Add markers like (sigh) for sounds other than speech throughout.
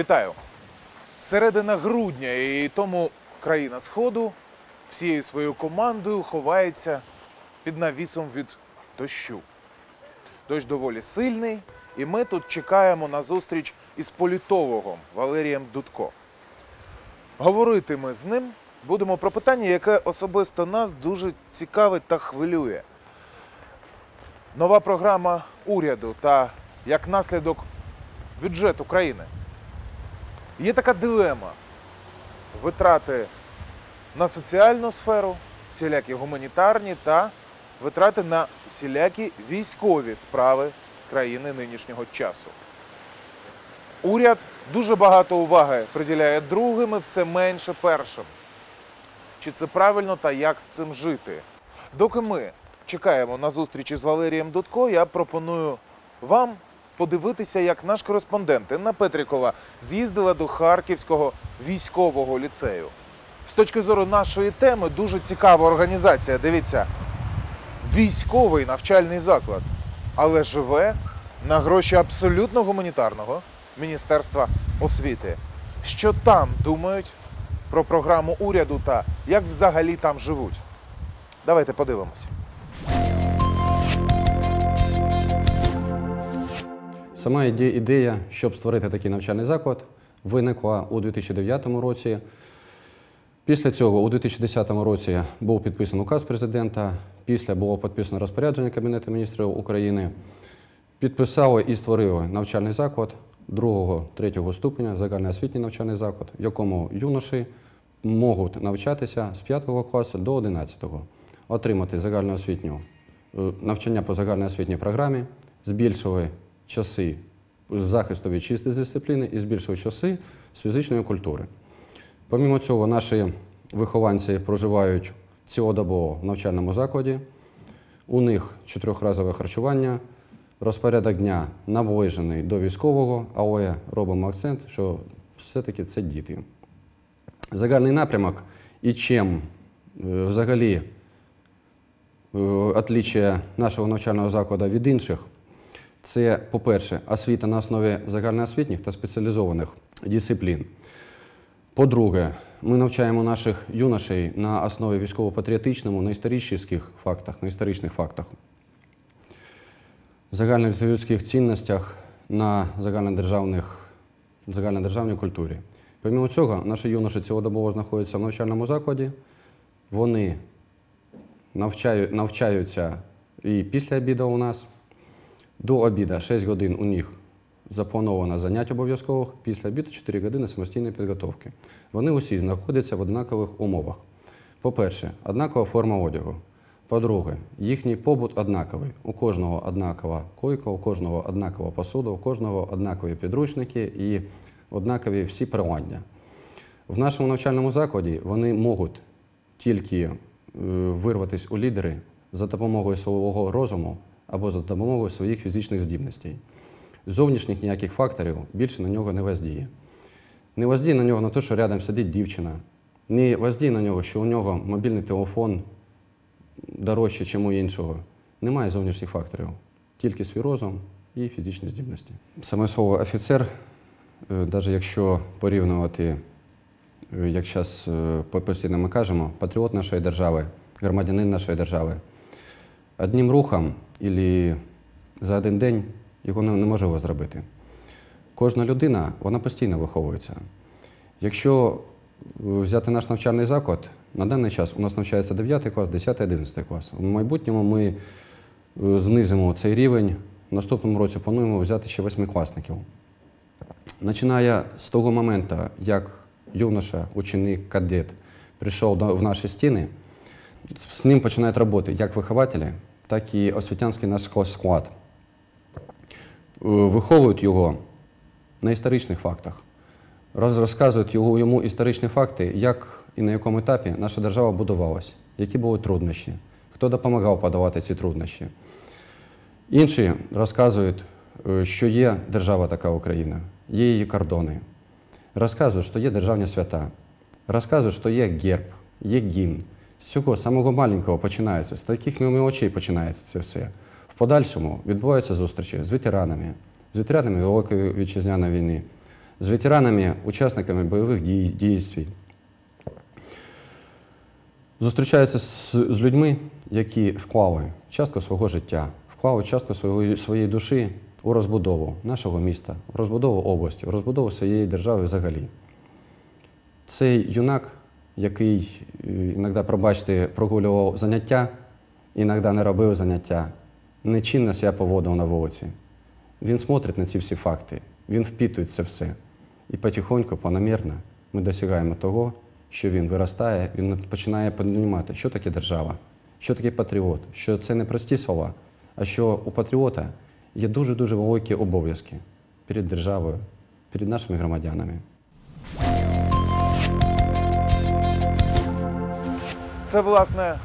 Вітаю! Середина грудня, і тому країна Сходу всією своєю командою ховається під навісом від дощу. Дощ доволі сильний, і ми тут чекаємо на зустріч із політологом Валерієм Дудко. Говорити ми з ним будемо про питання, яке особисто нас дуже цікавить та хвилює. Нова програма уряду та як наслідок бюджет України. Є така дилема: витрати на соціальну сферу, всілякі гуманітарні та витрати на всілякі військові справи країни нинішнього часу. Уряд дуже багато уваги приділяє другим і все менше першим. Чи це правильно та як з цим жити? Доки ми чекаємо на зустрічі з Валерієм Дудко, я пропоную вам подивитися, як наш кореспондент Інна Петрікова з'їздила до Харківського військового ліцею. З точки зору нашої теми, дуже цікава організація. Дивіться, військовий навчальний заклад, але живе на гроші абсолютно гуманітарного Міністерства освіти. Що там думають про програму уряду та як взагалі там живуть? Давайте подивимось. Сама ідея, щоб створити такий навчальний заклад, виникла у 2009 році. Після цього, у 2010 році, був підписаний указ президента. Після було підписано розпорядження Кабінету міністрів України. Підписали і створили навчальний заклад другого, третього ступеня, загальноосвітній навчальний заклад, в якому юноші можуть навчатися з 5 класу до 11, отримати загальноосвітню е, навчання по загальноосвітній програмі, збільшили часи захисту від чистої дисципліни і збільшили часи з фізичної культури. Помімо цього, наші вихованці проживають цілодобово в навчальному закладі. У них чотирьохразове харчування, розпорядок дня наближений до військового, але робимо акцент, що все-таки це діти. Загальний напрямок і чим е, взагалі е, нашого навчального закладу від інших, це, по-перше, освіта на основі загальноосвітніх та спеціалізованих дисциплін. По-друге, ми навчаємо наших юношей на основі військово-патріотичному, на історичних фактах, на історичних фактах, загальних цінностях, на загальнодержавних, загальнодержавній культурі. Помимо цього, наші юноші цілодобово знаходяться в навчальному закладі, вони навчаю, навчаються і після обіду у нас. До обіду 6 годин у них заплановано занять обов'язкових, після обіду 4 години самостійної підготовки. Вони усі знаходяться в однакових умовах. По-перше, однакова форма одягу. По-друге, їхній побут однаковий. У кожного однакова койка, у кожного однакова посуда, у кожного однакові підручники і однакові всі приладдя. В нашому навчальному закладі вони можуть тільки е, вирватися у лідери за допомогою свого розуму або за допомогою своїх фізичних здібностей. Зовнішніх ніяких факторів більше на нього не воздіє. Не воздіє на нього на те, що рядом сидить дівчина, не воздіє на нього, що у нього мобільний телефон дорожче, ніж у іншого. Немає зовнішніх факторів, тільки свій розум і фізичні здібності. Саме слово офіцер, навіть якщо порівнювати, е, як зараз постійно ми кажемо, патріот нашої держави, громадянин нашої держави, одним рухом або за один день його неможливо зробити. Кожна людина вона постійно виховується. Якщо е, взяти наш навчальний заклад, на даний час у нас навчається 9 клас, 10, 11 клас. У майбутньому ми е, знизимо цей рівень. В наступному році плануємо взяти ще восьмикласників. Починає з того моменту, як юноша, ученик, кадет прийшов в наші стіни, з ним починають роботи як вихователі, так і освітянський наш склад. Е, Виховують його на історичних фактах. розказують йому історичні факти, як і на якому етапі наша держава будувалася, які були труднощі, хто допомагав подавати ці труднощі. Інші розказують, е, що є держава така Україна, є її кордони. Розказують, що є державні свята, розказують, що є герб, є гімн. З цього самого маленького починається, з таких очей починається це все. В подальшому відбуваються зустрічі з ветеранами, з ветеранами Великої вітчизняної війни, з ветеранами, учасниками бойових дій, дійствій. Зустрічаються з, з людьми, які вклали частку свого життя, вклали частку своєї, своєї душі у розбудову нашого міста, в розбудову області, в розбудову своєї держави взагалі. Цей юнак, який е, іноді, пробачте, прогулював заняття, іноді не робив заняття, нечинно себе поводив на вулиці. Він смотрить на ці всі факти, він впитує це все. І потихоньку, планомірно ми досягаємо того, що він виростає, він починає розуміти, що таке держава, що таке патріот, що це не прості слова, а що у патріота є дуже-дуже великі обов'язки перед державою, перед нашими громадянами. Це, власне,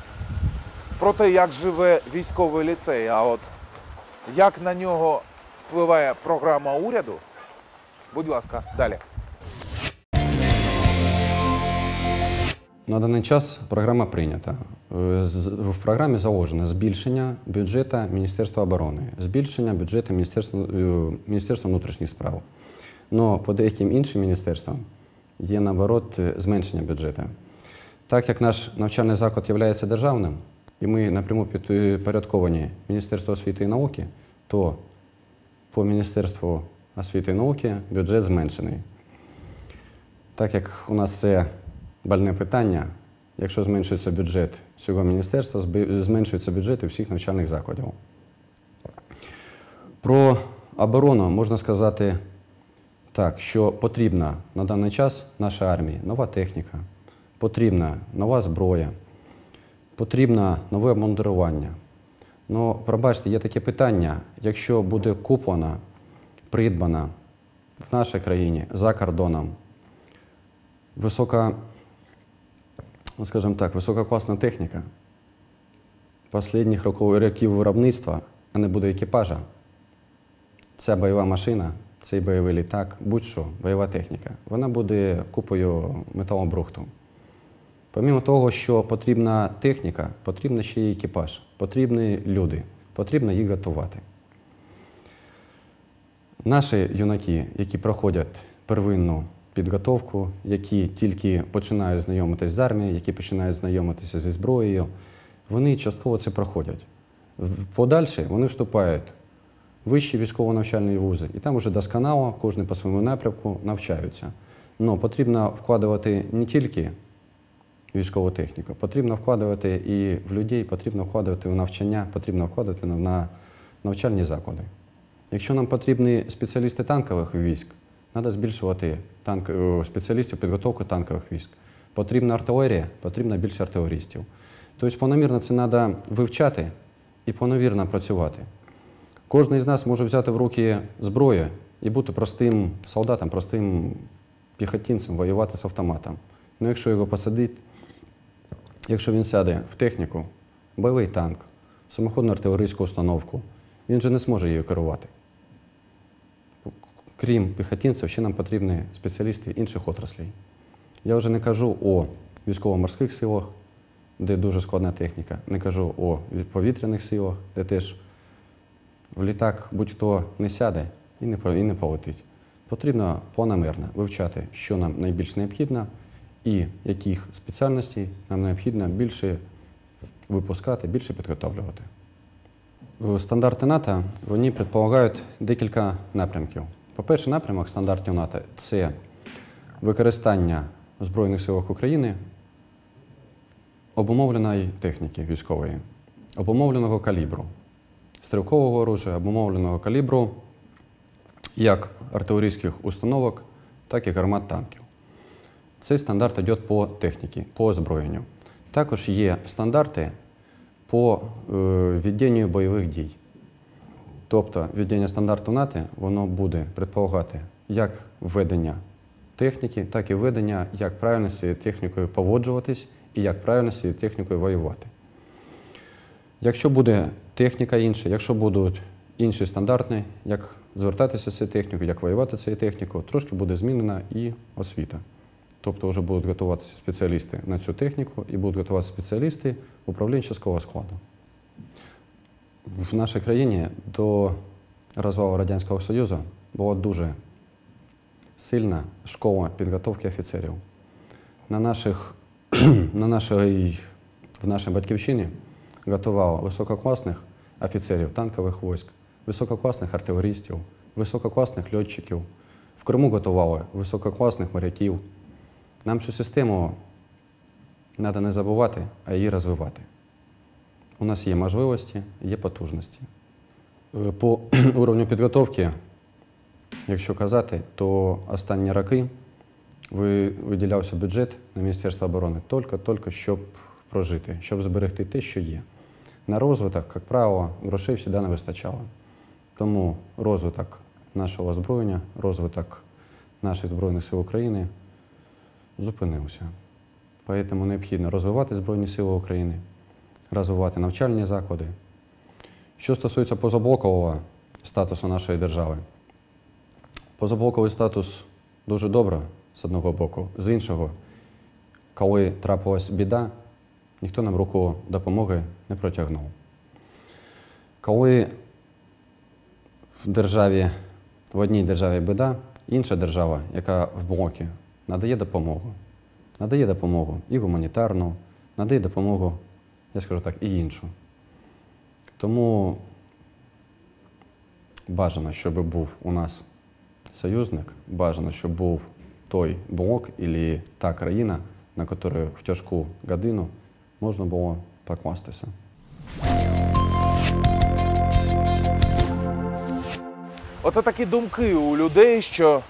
про те, як живе військовий ліцей. А от як на нього впливає програма уряду? Будь ласка, далі. На даний час програма прийнята. Е, В програмі заложено збільшення бюджету Міністерства оборони, збільшення бюджету Міністерства, е, Міністерства внутрішніх справ. Но по деяким іншим міністерствам є наоборот е, зменшення бюджету. Так як наш навчальний заклад є державним, і ми напряму підпорядковані Міністерству освіти і науки, то по Міністерству освіти і науки бюджет зменшений. Так як у нас це больне питання, якщо зменшується бюджет цього міністерства, зменшується бюджет і всіх навчальних закладів. Про оборону можна сказати так, що потрібна на даний час нашій армії нова техніка, потрібна нова зброя, потрібно нове обмундирування. Ну, пробачте, є таке питання, якщо буде куплена, придбана в нашій країні за кордоном висока, скажімо так, висококласна техніка останніх років виробництва, а не буде екіпажа. Ця бойова машина, цей бойовий літак, будь-що, бойова техніка, вона буде купою металобрухту. Помімо того, що потрібна техніка, потрібен ще й екіпаж, потрібні люди, потрібно їх готувати. Наші юнаки, які проходять первинну підготовку, які тільки починають знайомитися з армією, які починають знайомитися зі зброєю, вони частково це проходять. Подальше вони вступають в вищі військово-навчальні вузи, і там вже досконало, кожен по своєму напрямку навчаються. Но потрібно вкладувати не тільки військову техніку, потрібно вкладувати і в людей, потрібно вкладувати в навчання, потрібно вкладати на- на навчальні заклади. Якщо нам потрібні спеціалісти танкових військ, треба збільшувати танк, е, спеціалістів підготовку танкових військ. Потрібна артилерія, потрібно більше артилерістів. Тобто планомірно це треба вивчати і планомірно працювати. Кожен із нас може взяти в руки зброю і бути простим солдатом, простим піхотинцем, воювати з автоматом. Ну, якщо його посадить, якщо він сяде в техніку, бойовий танк, самоходну артилерійську установку, він же не зможе її керувати. Крім піхотинців, ще нам потрібні спеціалісти інших отраслей. Я вже не кажу о військово-морських силах, де дуже складна техніка, не кажу о повітряних силах, де теж в літак будь-хто не сяде і не, полетить. Потрібно планомірно вивчати, що нам найбільш необхідно і яких спеціальностей нам необхідно більше випускати, більше підготовлювати. Стандарти НАТО вони предполагають декілька напрямків. По-перше, напрямок стандартів НАТО це використання в Збройних силах України обумовленої техніки військової, обумовленого калібру, стрілкового оружия, обумовленого калібру як артилерійських установок, так і гармат танків. Цей стандарт йде по техніці, по озброєнню. Також є стандарти по е, веденню бойових дій. Тобто ведення стандарту НАТО воно буде предполагати як введення техніки, так і ведення, як правильно з цією технікою поводжуватись і як правильно з цією технікою воювати. Якщо буде техніка інша, якщо будуть інші стандарти, як звертатися з цією технікою, як воювати цією технікою, трошки буде змінена і освіта. Тобто вже будуть готуватися спеціалісти на цю техніку і будуть готуватися спеціалісти управлінчого складу. В нашій країні до розвалу Радянського Союзу була дуже сильна школа підготовки офіцерів. На наших, (clears throat) на нашій, в нашій батьківщині готували висококласних офіцерів танкових військ, висококласних артилерістів, висококласних льотчиків. В Криму готували висококласних моряків. Нам цю систему треба не забувати, а її розвивати. У нас є можливості, є потужності. Е, По (clears throat) уровню підготовки, якщо казати, то останні роки виділявся бюджет на Міністерство оборони тільки-тільки, щоб прожити, щоб зберегти те, що є. На розвиток, як правило, грошей завжди не вистачало. Тому розвиток нашого озброєння, розвиток наших Збройних сил України зупинився. Тому необхідно розвивати Збройні Сили України, розвивати навчальні заклади. Що стосується позаблокового статусу нашої держави, позаблоковий статус дуже добре з одного боку, з іншого, коли трапилась біда, ніхто нам руку допомоги не протягнув. Коли в державі, в одній державі біда, інша держава, яка в блокі, надає допомогу. Надає допомогу і гуманітарну, надає допомогу, я скажу так, і іншу. Тому бажано, щоб був у нас союзник, бажано, щоб був той блок або та країна, на яку в тяжку годину можна було покластися. Оце такі думки у людей, що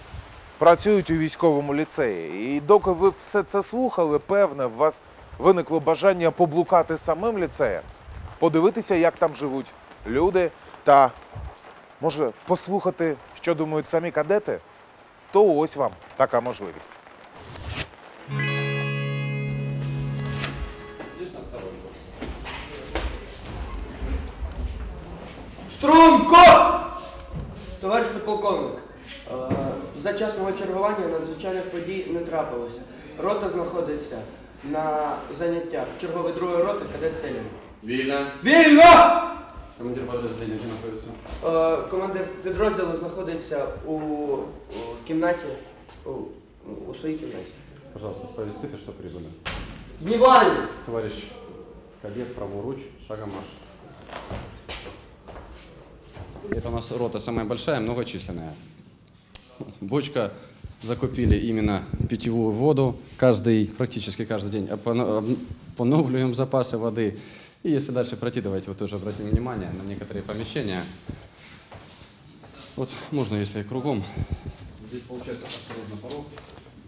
працюють у військовому ліцеї. І доки ви все це слухали, певне, в вас виникло бажання поблукати самим ліцеєм, подивитися, як там живуть люди, та може послухати, що думають самі кадети, то ось вам така можливість. Струнко! Товариш підполковник, е, за час мого чергування надзвичайних подій не трапилося. Рота знаходиться на заняттях. Черговий другої роти кадет Селін. Вільно. Вільно! Командир підрозділення де знаходиться? Е, Командир підрозділу знаходиться у, у кімнаті, у, у своїй кімнаті. Пожалуйста, сповістите, що прибыли. Днівальний! Товарищ кадет, праворуч, шагом марш. Это у нас рота самая большая, многочисленная. Бочка закупили именно питьевую воду. Каждый, практически каждый день поновлюем запасы воды. И если дальше пройти, давайте вот тоже обратим внимание на некоторые помещения. Вот можно, если кругом. Здесь получается осторожно порог.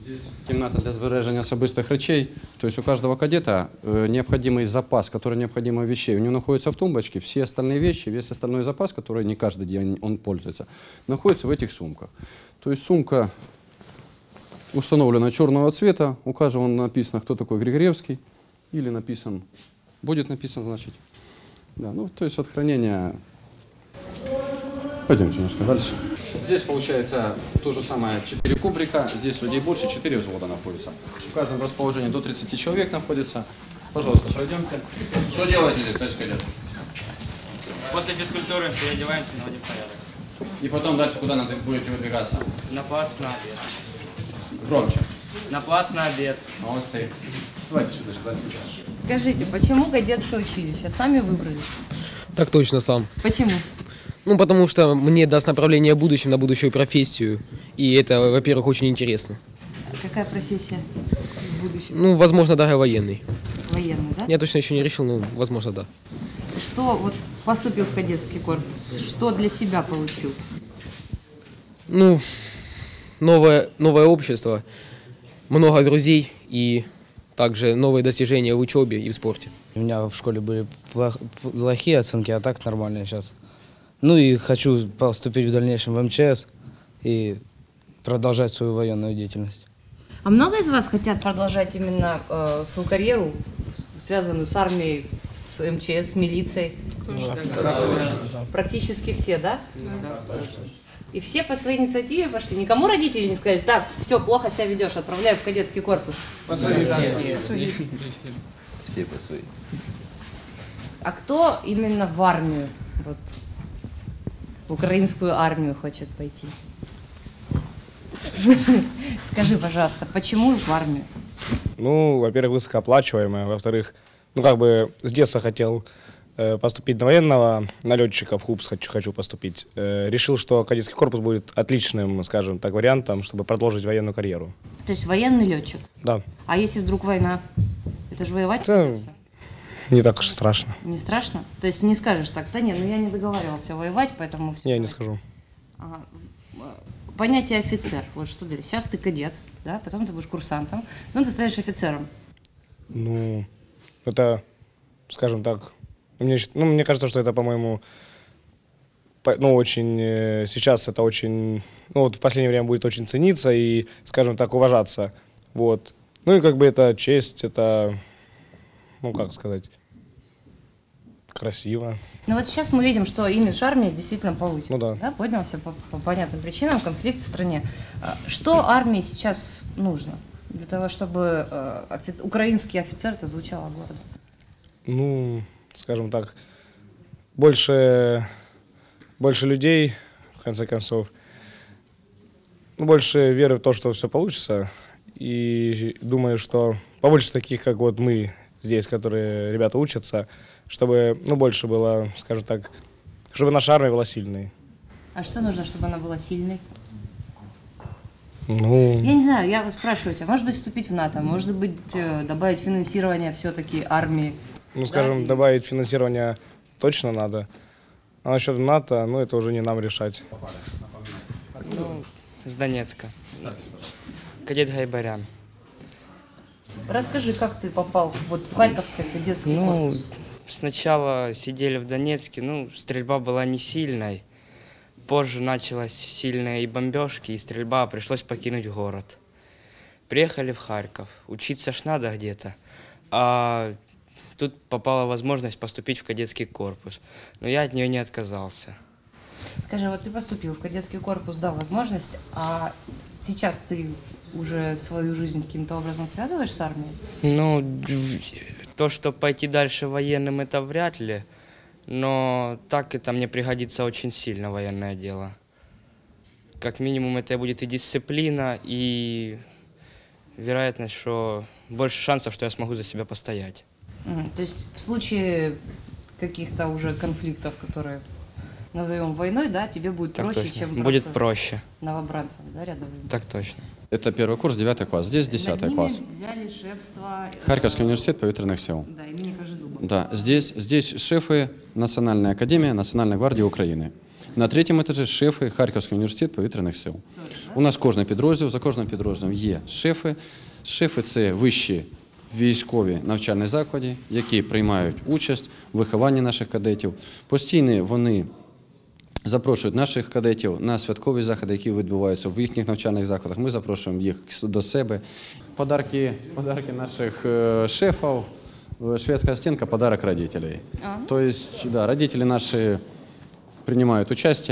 Здесь кімната для збереження особистих речей. То есть у каждого кадета э, необходимый запас, который необходимый вещей. У него находится в тумбочке все остальные вещи, весь остальной запас, который не каждый день он пользуется, находится в этих сумках. То есть сумка установлена черного цвета, у каждого написано, кто такой Григоревский, или написан, будет написан, значит. Да, ну, то есть от хранения... Пойдемте немножко дальше. Здесь получается то же самое 4 кубрика, здесь людей больше, 4 взвода находится. В каждом расположении до 30 человек находится. Пожалуйста, пройдемте. Что делаете здесь, товарищ кадет? После физкультуры переодеваемся, наводим порядок. И потом дальше куда надо будете выдвигаться? На плац на обед. Громче. На плац на обед. Молодцы. Давайте сюда, сюда, сюда. Скажите, почему кадетское училище? Сами выбрали? Так точно сам. Почему? Ну, потому что мне даст направление в будущем на будущую профессию. И это, во-первых, очень интересно. Какая профессия в будущем? Ну, возможно, даже военный. Военный, да? Я точно еще не решил, но возможно, да. Что вот поступил в кадетский корпус? Что для себя получил? Ну, новое, новое общество, много друзей и также новые достижения в учебе и в спорте. У меня в школе были плох- плохие оценки, а так нормальные сейчас. Ну и хочу поступить в дальнейшем в МЧС и продолжать свою военную деятельность. А много из вас хотят продолжать именно э, свою карьеру, связанную с армией, с МЧС, с милицией? Практически все, да? И все по своей инициативе пошли. Никому родители не сказали, так, все, плохо себя ведешь, отправляю в кадетский корпус. Все по своей. А кто именно в армию, вот, в украинскую армию хочет пойти? (laughs) Скажи, пожалуйста, почему в армию? Ну, во-первых, высокооплачиваемая, во-вторых, ну, как бы с детства хотел э, поступить на военного, на летчика в ХУПС хочу, хочу поступить. Э, решил, что кадетский корпус будет отличным, скажем так, вариантом, чтобы продолжить военную карьеру. То есть военный летчик. Да, А если вдруг война? Это же воевать Да. придется. Не так уж страшно. Не страшно? То есть не скажешь так, да нет, ну я не договаривался воевать, поэтому все. Я не скажу. Ага. Понятие офицер. Вот что ты. Сейчас ты кадет, да, потом ты будешь курсантом, потом ты станешь офицером. Ну, это, скажем так, мне, ну, мне кажется, что это, по-моему, по- ну, очень, э, сейчас это очень, ну, вот в последнее время будет очень цениться и, скажем так, уважаться, вот. Ну, и как бы это честь, это, ну, как сказать, красиво. Но вот сейчас мы видим, что имидж армии действительно повысился, Ну да. поднялся по, по понятным причинам, конфликт в стране. А Что армии сейчас нужно для того, чтобы э, офи- украинский офицер это звучало гордо? Ну, скажем так, больше, больше людей, в конце концов, ну, больше веры в то, что все получится. И думаю, что побольше таких, как вот мы здесь, которые ребята учатся, чтобы, ну, больше было, скажем так, чтобы наша армия была сильной. А что нужно, чтобы она была сильной? Ну, Я не знаю, я спрашиваю тебя, может быть, вступить в НАТО, может быть, э, добавить финансирование все-таки армии? ну, скажем, и- добавить финансирование точно надо. А насчет НАТО, ну, это уже не нам решать. Ну, с Донецка. Кадет Гайбарян. Расскажи, как ты попал вот в Харьковский кадетский Ну, корпус? сначала сидели в Донецке, ну, стрельба была не сильной. Позже началась сильная и бомбежки, и стрельба, пришлось покинуть город. Приехали в Харьков. Учиться ж надо где-то. А тут попала возможность поступить в кадетский корпус. Но я от нее не отказался. Скажи, вот ты поступил в кадетский корпус, дал возможность, а сейчас ты уже свою жизнь каким-то образом связываешь с армией? Ну, то, что пойти дальше военным, это вряд ли. Но так это мне пригодится очень сильно, военное дело. Как минимум, это будет и дисциплина, и вероятность, что больше шансов, что я смогу за себя постоять. То есть в случае каких-то уже конфликтов, которые назовем войной, да, тебе будет Так проще, точно. чем Будет просто проще. новобранцев, да, рядовым. Так точно. Это первый курс, девятый класс. Здесь Над десятый ними класс. взяли шефство... э, Харьковский университет повітряних сил. Да, имени Кожедуба. Да, здесь, здесь шефы Национальной академии Национальной гвардии України. На третьому етажі шефи Харківський університет повітряних сил. У нас кожен підрозділ, за кожним підрозділом є шефи. Шефи це вищі військові навчальні заклади, які приймають участь у вихованні наших кадетів. Постійно вони запрошують наших кадетів на святкові заходи, які відбуваються в їхніх навчальних закладах. Ми запрошуємо їх до себе. Подарки, подарки наших е, шефів. шведська стінка – подарок родителей. Тобто, да, родители наші приймають участь.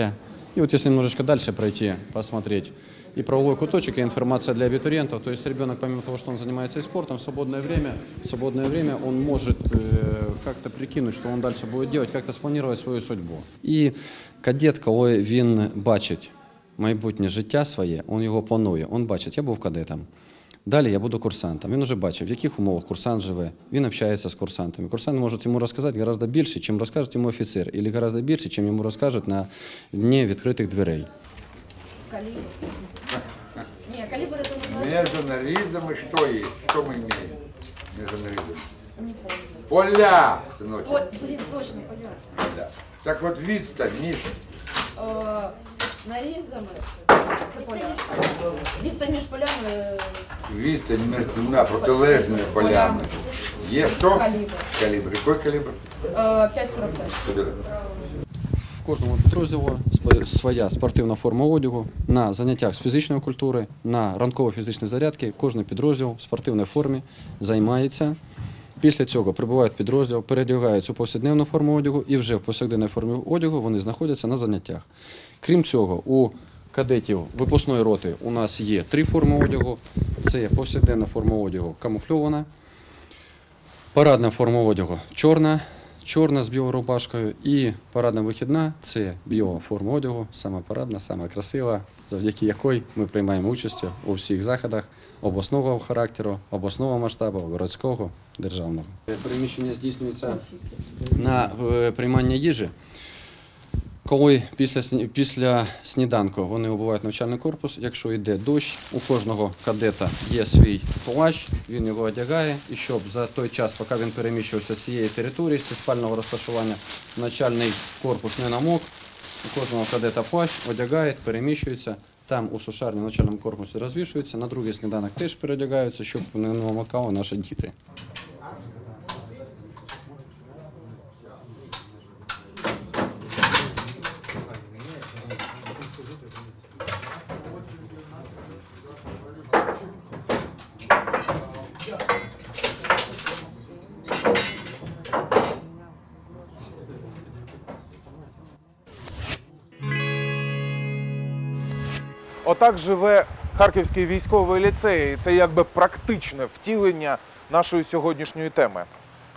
І от якщо немножечко далі пройти, посмотреть, и правовой куточек, и информация для абитуриентов. То есть ребенок, помимо того, что он занимается и спортом, в свободное время, в свободное время он может э, как-то прикинуть, что он дальше будет делать, как-то спланировать свою судьбу. І кадет, коли він бачить майбутнє життя своє, він його планує. Він бачить, я був кадетом. Далі я буду курсантом. Він вже бачив, в яких умовах курсант живе. Він общається з курсантами. Курсант може йому розказати гораздо більше, чим розкаже йому офіцер, або гораздо більше, чим йому розкажуть на дні відкритих дверей. (laughs) Между нарезом и что есть? Что мы имеем между нарезом? Поля, сыночек. Ой, блин, точно, поля. Да. Так вот вид-то, Миш, Е, Нарізами. Це поля. Відстань між полями відстань між двома протилежними полями. Є що? Калібр. Калібр. Який калібр? е, 5,45. Кожному підрозділу своя спортивна форма одягу. На заняттях з фізичної культури, на ранково-фізичні зарядки кожен підрозділ в спортивній формі займається. Після цього прибувають підрозділ, передягаються у повсякденну форму одягу і вже в повсякденній формі одягу вони знаходяться на заняттях. Крім цього, у кадетів випускної роти у нас є три форми одягу. Це повсякденна форма одягу камуфльована, парадна форма одягу чорна, чорна з білою рубашкою і парадна вихідна це біла форма одягу, саме парадна, саме красива, завдяки якій ми приймаємо участь у всіх заходах обласного характеру, обласного масштабу, городського, державного. Приміщення здійснюється на е, приймання їжі. Коли після, після сніданку вони обувають навчальний корпус, якщо йде дощ, у кожного кадета є свій плащ, він його одягає, і щоб за той час, поки він переміщувався з цієї території, зі спального розташування, навчальний корпус не намок, у кожного кадета плащ одягають, переміщуються. Там у сушарні навчальному корпусі розвішуються, на другий сніданок теж переодягаються, щоб не намокали наші діти. Отак живе Харківський військовий ліцей. І Це якби практичне втілення нашої сьогоднішньої теми.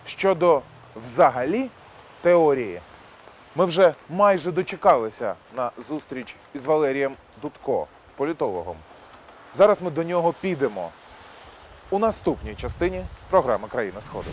Щодо взагалі теорії, ми вже майже дочекалися на зустріч із Валерієм Дудко, політологом. Зараз ми до нього підемо у наступній частині програми Країна Сходу.